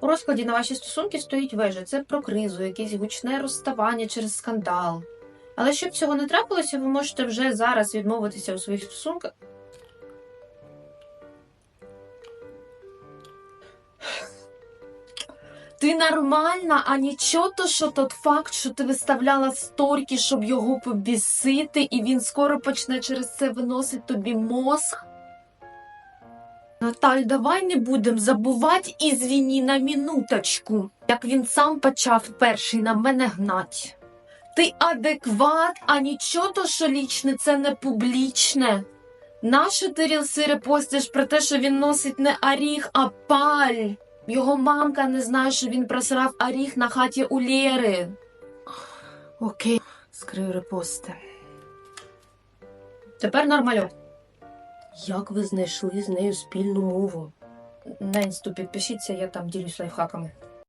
У розкладі на ваші стосунки стоїть вежа. Це про кризу, якесь гучне розставання через скандал. Але щоб цього не трапилося, ви можете вже зараз відмовитися у своїх стосунках. Ти нормальна, а нічого то, що тот факт, що ти виставляла сторіки, щоб його побісити, і він скоро почне через це виносити тобі мозг. Наталь, давай не будемо забувати і звіні на минуточку, як він сам почав перший на мене гнать. Ти адекват, а нічого то, що лічне, це не публічне. Нащо ти рілси репостиш про те, що він носить не оріх, а паль? Його мамка не знає, що він просрав оріх на хаті у Лєри. Окей, скрию репости. Тепер нормально. Як ви знайшли з нею спільну мову? На інсту підпишіться, я там ділюсь лайфхаками.